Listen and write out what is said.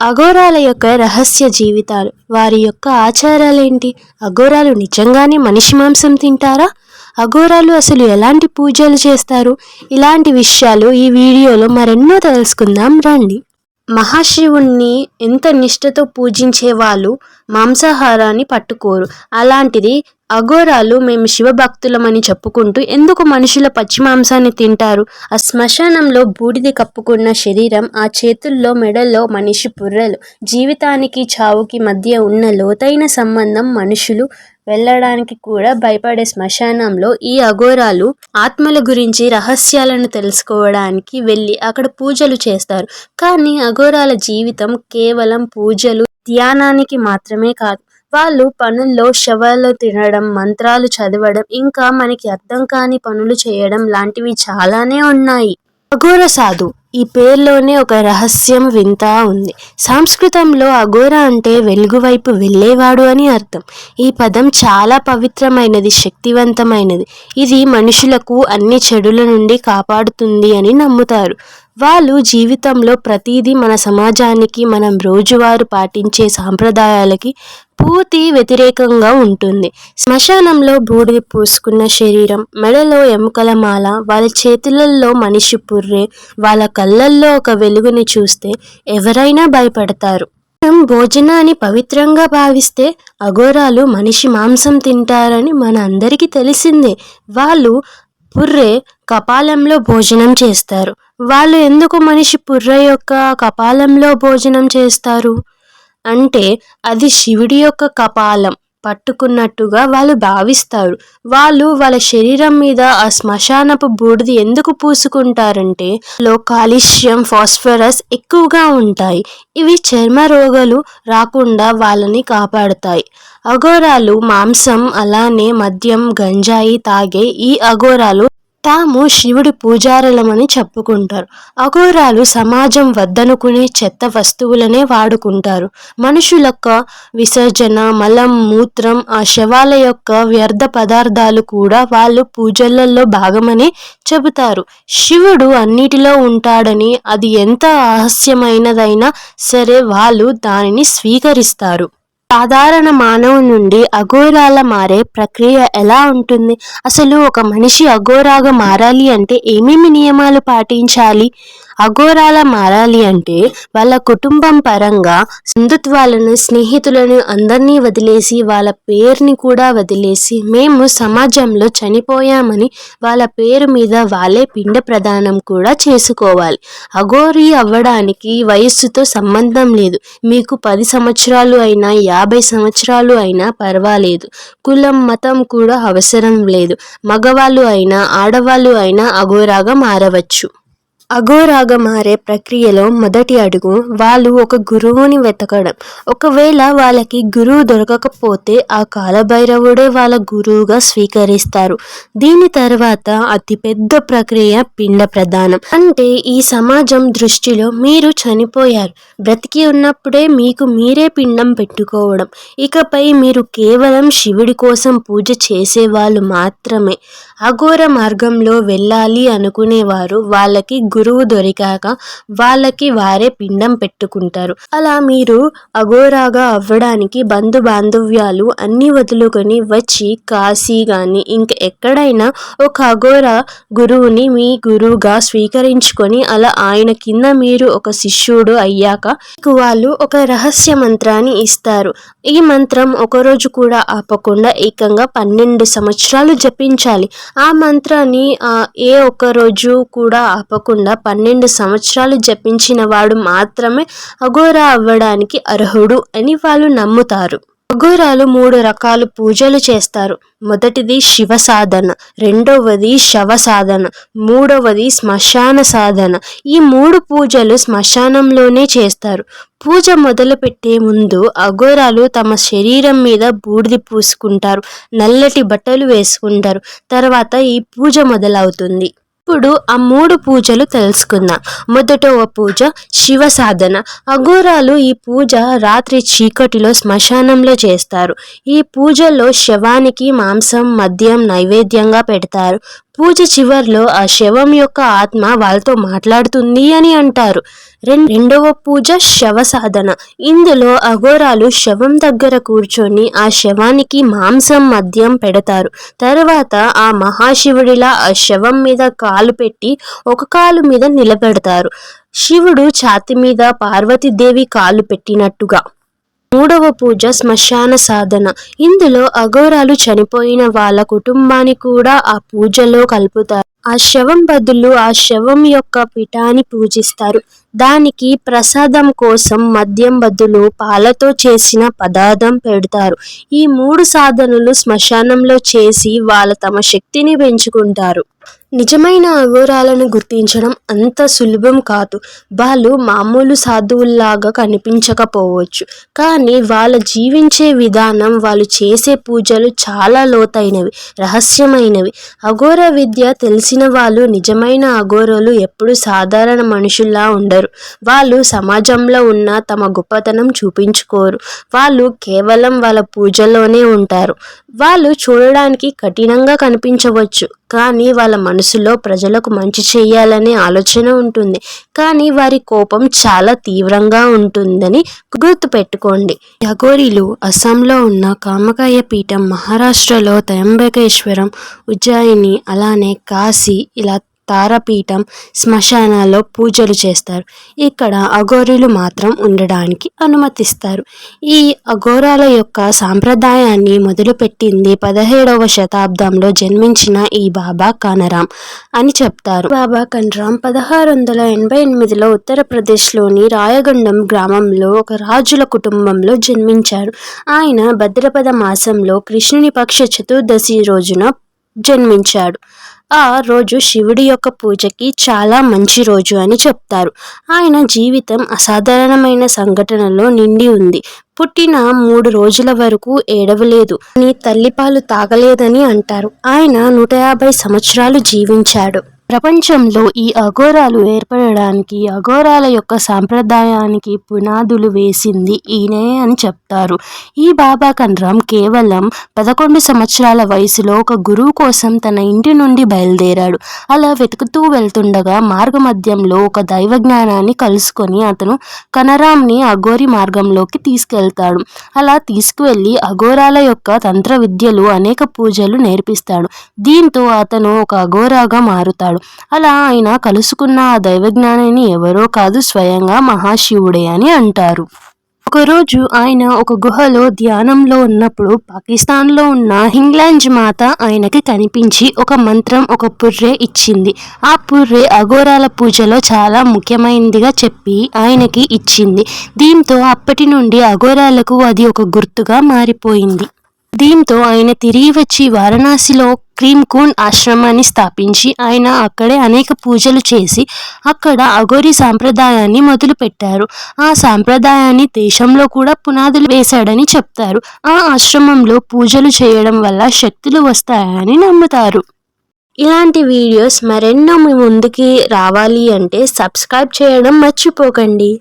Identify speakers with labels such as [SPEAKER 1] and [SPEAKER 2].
[SPEAKER 1] అఘోరాల యొక్క రహస్య జీవితాలు. వారి యొక్క ఆచారాలేంటి? అఘోరాలు నిజంగానే మనిషి మాంసం తింటారా? అఘోరాలు అసలు ఎలాంటి పూజలు చేస్తారు? ఇలాంటి విషయాలు ఈ వీడియోలో మరెన్నో తెలుసుకుందాం. రండి. మహాశివుణ్ణి ఎంత నిష్ఠతో పూజించే వాళ్ళు మాంసాహారాన్ని పట్టుకోరు. అలాంటిది అఘోరాలు మేము శివభక్తులమని చెప్పుకుంటూ ఎందుకు మనుషుల పచ్చి మాంసాన్ని తింటారు? ఆ శ్మశానంలో బూడిది కప్పుకున్న శరీరం ఆ చేతుల్లో మెడల్లో మనిషి బుర్రలు జీవితానికి చావుకి మధ్య ఉన్న లోతైన సంబంధం మనుషులు వెళ్ళడానికి కూడా భయపడే శ్మశానంలో ఈ అఘోరాలు ఆత్మల గురించి రహస్యాలను తెలుసుకోవడానికి వెళ్ళి అక్కడ పూజలు చేస్తారు. కానీ అఘోరాల జీవితం కేవలం పూజలు ధ్యానానికి మాత్రమే కాదు. వాళ్ళు పనుల్లో శవాలు తినడం మంత్రాలు చదవడం ఇంకా మనకి అర్థం కాని పనులు చేయడం లాంటివి చాలానే ఉన్నాయి. అఘోర సాధు ఈ పేర్లోనే ఒక రహస్యం వింత ఉంది. సంస్కృతంలో అఘోర అంటే వెలుగు వైపు వెళ్ళేవాడు అని అర్థం. ఈ పదం చాలా పవిత్రమైనది శక్తివంతమైనది. ఇది మనుషులకు అన్ని చెడుల నుండి కాపాడుతుంది అని నమ్ముతారు. వాళ్ళు జీవితంలో ప్రతిదీ మన సమాజానికి మనం రోజువారు పాటించే సాంప్రదాయాలకి పూర్తి వ్యతిరేకంగా ఉంటుంది. శ్మశానంలో బూడిది పూసుకున్న శరీరం మెడలో ఎముకల మాల వాళ్ళ చేతులలో మనిషి పుర్రె వాళ్ళ కళ్ళల్లో ఒక వెలుగుని చూస్తే ఎవరైనా భయపడతారు. మనం భోజనాన్ని పవిత్రంగా భావిస్తే అఘోరాలు మనిషి మాంసం తింటారని మన అందరికీ తెలిసిందే. వాళ్ళు పుర్రే కపాలంలో భోజనం చేస్తారు. వాళ్ళు ఎందుకు మనిషి పుర్ర యొక్క కపాలంలో భోజనం చేస్తారు? అంటే అది శివుడి యొక్క కపాలం. పట్టుకున్నట్టుగా వాళ్ళు భావిస్తారు. వాళ్ళు వాళ్ళ శరీరం మీద ఆ శ్మశానపు బూడిది ఎందుకు పూసుకుంటారంటే లో కాలుష్యం ఫాస్ఫరస్ ఎక్కువగా ఉంటాయి. ఇవి చర్మ రోగాలు రాకుండా వాళ్ళని కాపాడుతాయి. అఘోరాలు మాంసం అలానే మద్యం గంజాయి తాగే ఈ అఘోరాలు తాము శివుడి పూజారులమని చెప్పుకుంటారు. అఘోరాలు సమాజం వద్దనుకునే చెత్త వస్తువులనే వాడుకుంటారు. మనుషులొక్క విసర్జన మలం మూత్రం ఆ శవాల యొక్క వ్యర్థ పదార్థాలు కూడా వాళ్ళు పూజలలో భాగమని చెబుతారు. శివుడు అన్నిటిలో ఉంటాడని అది ఎంత రహస్యమైనదైనా సరే వాళ్ళు దానిని స్వీకరిస్తారు. సాధారణ మానవు నుండి అఘోరాల మారే ప్రక్రియ ఎలా ఉంటుంది? అసలు ఒక మనిషి అఘోరాగా మారాలి అంటే ఏమేమి నియమాలు పాటించాలి? అఘోరాల మారాలి అంటే వాళ్ళ కుటుంబం పరంగా బంధుత్వాలను స్నేహితులను అందరినీ వదిలేసి వాళ్ళ పేరుని కూడా వదిలేసి మేము సమాజంలో చనిపోయామని వాళ్ళ పేరు మీద వాళ్ళే పిండ ప్రదానం కూడా చేసుకోవాలి. అఘోరి అవ్వడానికి వయస్సుతో సంబంధం లేదు. మీకు పది సంవత్సరాలు అయినా యాభై సంవత్సరాలు అయినా పర్వాలేదు. కులం మతం కూడా అవసరం లేదు. మగవాళ్ళు అయినా ఆడవాళ్ళు అయినా అఘోరాగా మారవచ్చు. అఘోరాగా మారే ప్రక్రియలో మొదటి అడుగు వాళ్ళు ఒక గురువుని వెతకడం. ఒకవేళ వాళ్ళకి గురువు దొరకకపోతే ఆ కాలభైరవుడే వాళ్ళ గురువుగా స్వీకరిస్తారు. దీని తర్వాత అతిపెద్ద ప్రక్రియ పిండ ప్రదానం అంటే ఈ సమాజం దృష్టిలో మీరు చనిపోయారు. బ్రతికి ఉన్నప్పుడే మీకు మీరే పిండం పెట్టుకోవడం. ఇకపై మీరు కేవలం శివుడి కోసం పూజ చేసేవాళ్ళు మాత్రమే. అఘోర మార్గంలో వెళ్ళాలి అనుకునేవారు వాళ్ళకి గురువు దొరికాక వాళ్ళకి వారే పిండం పెట్టుకుంటారు. అలా మీరు అఘోరాగా అవ్వడానికి బంధు బాంధవ్యాలు అన్ని వదులుకొని వచ్చి కాశీ కానీ ఇంక ఎక్కడైనా ఒక అఘోర గురువుని మీ గురువుగా స్వీకరించుకొని అలా ఆయన కింద మీరు ఒక శిష్యుడు అయ్యాక మీకు వాళ్ళు ఒక రహస్య మంత్రాన్ని ఇస్తారు. ఈ మంత్రం ఒకరోజు కూడా ఆపకుండా ఏకంగా పన్నెండు సంవత్సరాలు జపించాలి. ఆ మంత్రాన్ని ఏ ఒక్క రోజు కూడా ఆపకుండా పన్నెండు సంవత్సరాలు జపించిన వాడు మాత్రమే అఘోర అవ్వడానికి అర్హుడు అని వాళ్ళు నమ్ముతారు. అఘోరాలు మూడు రకాలు పూజలు చేస్తారు. మొదటిది శివ సాధన రెండవది శవ సాధన మూడవది శ్మశాన సాధన. ఈ మూడు పూజలు శ్మశానంలోనే చేస్తారు. పూజ మొదలుపెట్టే ముందు అఘోరాలు తమ శరీరం మీద బూడిది పూసుకుంటారు నల్లటి బట్టలు వేసుకుంటారు. తర్వాత ఈ పూజ మొదలవుతుంది. ఇప్పుడు ఆ మూడు పూజలు తెలుసుకుందాం. మొదటవ పూజ శివ సాధన. అఘోరాలు ఈ పూజ రాత్రి చీకటిలో శ్మశానంలో చేస్తారు. ఈ పూజలో శవానికి మాంసం మద్యం నైవేద్యంగా పెడతారు. పూజ చివర్లో ఆ శవం యొక్క ఆత్మ వాళ్ళతో మాట్లాడుతుంది అని అంటారు. రెండవ పూజ శవ సాధన. ఇందులో అఘోరాలు శవం దగ్గర కూర్చొని ఆ శవానికి మాంసం మద్యం పెడతారు. తర్వాత ఆ మహాశివుడిలా ఆ శవం మీద కాలు పెట్టి ఒక కాలు మీద నిలబెడతారు. శివుడు ఛాతి మీద పార్వతీదేవి కాలు పెట్టినట్టుగా. మూడవ పూజ శ్మశాన సాధన. ఇందులో అఘోరాలు చనిపోయిన వాళ్ళ కుటుంబాన్ని కూడా ఆ పూజలో కలుపుతారు. ఆ శవం బదులు ఆ శవం యొక్క పిఠాన్ని పూజిస్తారు. దానికి ప్రసాదం కోసం మద్యం బదులు పాలతో చేసిన పదార్థం పెడతారు. ఈ మూడు సాధనలు శ్మశానంలో చేసి వాళ్ళ తమ శక్తిని పెంచుకుంటారు. నిజమైన అఘోరాలను గుర్తించడం అంత సులభం కాదు. వాళ్ళు మామూలు సాధువుల్లాగా కనిపించకపోవచ్చు. కానీ వాళ్ళ జీవించే విధానం వాళ్ళు చేసే పూజలు చాలా లోతైనవి రహస్యమైనవి. అఘోర విద్య తెలిసిన వాళ్ళు నిజమైన అఘోరలు ఎప్పుడు సాధారణ మనుషుల్లా ఉండరు. వాళ్ళు సమాజంలో ఉన్న తమ గొప్పతనం చూపించుకోరు. వాళ్ళు కేవలం వాళ్ళ పూజలోనే ఉంటారు. వాళ్ళు చూడడానికి కఠినంగా కనిపించవచ్చు. కానీ వాళ్ళ మనసులో ప్రజలకు మంచి చేయాలనే ఆలోచన ఉంటుంది. కానీ వారి కోపం చాలా తీవ్రంగా ఉంటుందని గుర్తుపెట్టుకోండి. యగోరీలు అస్సాంలో ఉన్న కామకాయ పీఠం మహారాష్ట్రలో త్రయంబకేశ్వరం ఉజ్జాయిని అలానే కాశీ ఇలా తారపీఠం శ్మశానాల్లో పూజలు చేస్తారు. ఇక్కడ అఘోరులు మాత్రం ఉండడానికి అనుమతిస్తారు. ఈ అఘోరాల యొక్క సాంప్రదాయాన్ని మొదలుపెట్టింది పదిహేడవ శతాబ్దంలో జన్మించిన ఈ బాబా కనరాం అని చెప్తారు. బాబా కనరాం పదహారు వందల ఎనభై ఎనిమిదిలో ఉత్తరప్రదేశ్లోని రాయగండం గ్రామంలో ఒక రాజుల కుటుంబంలో జన్మించారు ఆయన భద్రపద మాసంలో కృష్ణుని పక్ష చతుర్దశి రోజున జన్మించాడు. ఆ రోజు శివుడి యొక్క పూజకి చాలా మంచి రోజు అని చెప్తారు. ఆయన జీవితం అసాధారణమైన సంఘటనలో నిండి ఉంది. పుట్టిన మూడు రోజుల వరకు ఏడవలేదు. అని తల్లిపాలు తాగలేదని అంటారు. ఆయన నూట యాభై సంవత్సరాలు జీవించాడు. ప్రపంచంలో ఈ అఘోరాలు ఏర్పడడానికి అఘోరాల యొక్క సాంప్రదాయానికి పునాదులు వేసింది ఈయనే అని చెప్తారు. ఈ బాబా కన్రామ్ కేవలం పదకొండు సంవత్సరాల వయసులో ఒక గురువు కోసం తన ఇంటి నుండి బయలుదేరాడు. అలా వెతుకుతూ వెళ్తుండగా మార్గమధ్యంలో ఒక దైవ జ్ఞానాన్ని కలుసుకొని అతను కనరాంని అఘోరి మార్గంలోకి తీసుకెళ్తాడు. అలా తీసుకువెళ్ళి అఘోరాల యొక్క తంత్ర విద్యలు అనేక పూజలు నేర్పిస్తాడు. దీంతో అతను ఒక అఘోరాగా మారుతాడు. అలా ఆయన కలుసుకున్న ఆ దైవజ్ఞానిని ఎవరో కాదు స్వయంగా మహాశివుడే అని అంటారు. ఒకరోజు ఆయన ఒక గుహలో ధ్యానంలో ఉన్నప్పుడు పాకిస్తాన్లో ఉన్న హింగ్లాంజ్ మాత ఆయనకి కనిపించి ఒక మంత్రం ఒక పుర్రె ఇచ్చింది. ఆ పుర్రె అఘోరాల పూజలో చాలా ముఖ్యమైనదిగా చెప్పి ఆయనకి ఇచ్చింది. దీంతో అప్పటి నుండి అఘోరాలకు అది ఒక గుర్తుగా మారిపోయింది. దీంతో ఆయన తిరిగి వచ్చి వారణాసిలో క్రీమ్ కూన్ ఆశ్రమాన్ని స్థాపించి ఆయన అక్కడే అనేక పూజలు చేసి అక్కడ అఘోరి సాంప్రదాయాన్ని మొదలుపెట్టారు. ఆ సాంప్రదాయాన్ని దేశంలో కూడా పునాదులు వేశాడని చెప్తారు. ఆ ఆశ్రమంలో పూజలు చేయడం వల్ల శక్తులు వస్తాయని నమ్ముతారు. ఇలాంటి వీడియోస్ మరెన్నో మీ ముందుకి రావాలి అంటే సబ్స్క్రైబ్ చేయడం మర్చిపోకండి.